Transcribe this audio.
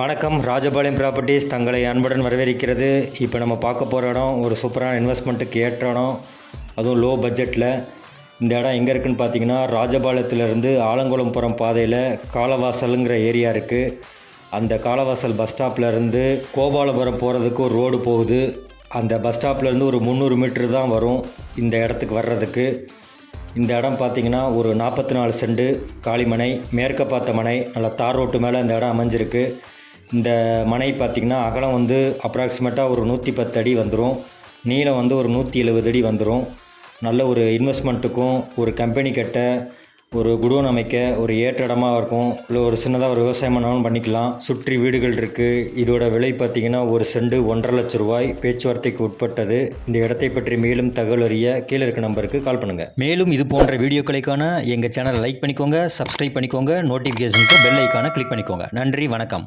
வணக்கம். ராஜபாளையம் ப்ராப்பர்ட்டிஸ் தங்களை அன்புடன் வரவேற்கிறது. இப்போ நம்ம பார்க்க போகிற இடம் ஒரு சூப்பரான இன்வெஸ்ட்மெண்ட்டுக்கு ஏற்ற இடம். அதுவும் லோ. பட்ஜெட்டில் இந்த இடம் எங்கே இருக்குன்னு பார்த்தீங்கன்னா ராஜபாளையத்துலேருந்து ஆலங்குளம்புரம் பாதையில் காலவாசலுங்கிற ஏரியா இருக்குது அந்த காலவாசல் பஸ் ஸ்டாப்லேருந்து கோபாலபுரம் போகிறதுக்கு ஒரு ரோடு போகுது. அந்த பஸ் ஸ்டாப்லேருந்து ஒரு முந்நூறு மீட்ரு தான் வரும் இந்த இடத்துக்கு வர்றதுக்கு. இந்த இடம் பார்த்திங்கன்னா ஒரு நாற்பத்தி நாலு செண்டு காளிமனை மேற்க பார்த்த மனை நல்ல தார் ரோட்டு மேலே இந்த இடம் அமைஞ்சிருக்கு. இந்த மனை பார்த்திங்கன்னா அகலம் வந்து அப்ராக்சிமேட்டாக ஒரு நூற்றி பத்து அடி வந்துடும் நீளம் வந்து ஒரு நூற்றி எழுபது அடி வந்துடும் நல்ல ஒரு இன்வெஸ்ட்மெண்ட்டுக்கும் ஒரு கம்பெனி கட்ட ஒரு குடோன் அமைக்க ஒரு ஏற்ற இடமாக இருக்கும். இல்லை ஒரு சின்னதாக ஒரு விவசாயம் பண்ணாலும் பண்ணிக்கலாம். சுற்றி வீடுகள் இருக்குது இதோட விலை பார்த்திங்கன்னா ஒரு செண்டு ஒன்றரை லட்ச ரூபாய். பேச்சுவார்த்தைக்கு உட்பட்டது. இந்த இடத்தை பற்றி மேலும் தகவல் அறிய கீழே இருக்க நம்பருக்கு கால் பண்ணுங்கள் மேலும் இது போன்ற வீடியோக்களுக்கான எங்கள் சேனலை லைக் பண்ணிக்கோங்க சப்ஸ்கிரைப் பண்ணிக்கோங்க நோட்டிஃபிகேஷனுக்கு பெல் ஐக்கானை கிளிக் பண்ணிக்கோங்க. நன்றி வணக்கம்.